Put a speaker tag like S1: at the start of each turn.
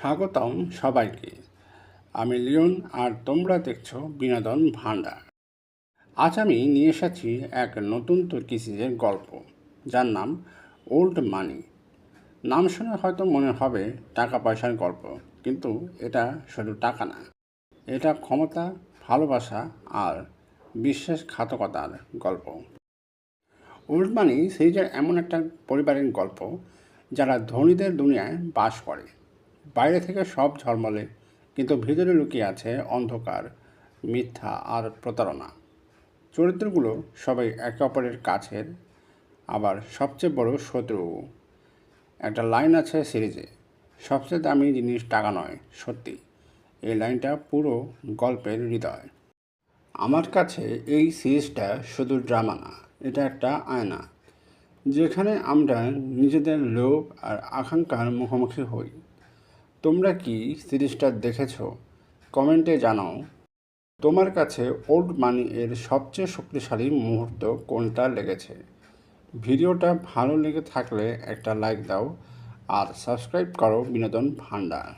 S1: স্বাগতম সবাইকে। আমি লিওন, আর তোমরা দেখছ বিনোদন ভাণ্ডার। আজ আমি নিয়ে এসেছি এক নতুন তুর্কি সিরিজের গল্প, যার নাম ওল্ড মানি। নাম শুনে হয়তো মনে হবে টাকা পয়সার গল্প, কিন্তু এটা শুধু টাকা না। এটা ক্ষমতা, ভালোবাসা আর বিশ্বাসঘাতকতার গল্প। ওল্ড মানি সিরিজের এমন একটা পরিবারের গল্প, যারা ধনীদের দুনিয়ায় বাস করে। বাইরে থেকে সব ঝলমলে, কিন্তু ভিতরে লুকিয়ে আছে অন্ধকার, মিথ্যা আর প্রতারণা। চরিত্রগুলো সবাই একে অপরের কাছের, আবার সবচেয়ে বড় শত্রু। একটা লাইন আছে সিরিজে, সবচেয়ে দামি জিনিস টাকা নয়, সত্যি। এই লাইনটা পুরো গল্পের হৃদয়। আমার কাছে এই সিরিজটা শুধু ড্রামা না, এটা একটা আয়না, যেখানে আমরা নিজেদের লোভ আর আকাঙ্ক্ষার মুখোমুখি হই। তোমরা কি সিরিজটা দেখেছ? কমেন্টে জানাও। তোমার কাছে ওল্ড মানি এর সবচেয়ে শক্তিশালী মুহূর্ত কোনটা লেগেছে? ভিডিওটা ভালো লেগে থাকলে একটা লাইক দাও আর সাবস্ক্রাইব করো বিনোদন ভাণ্ডার।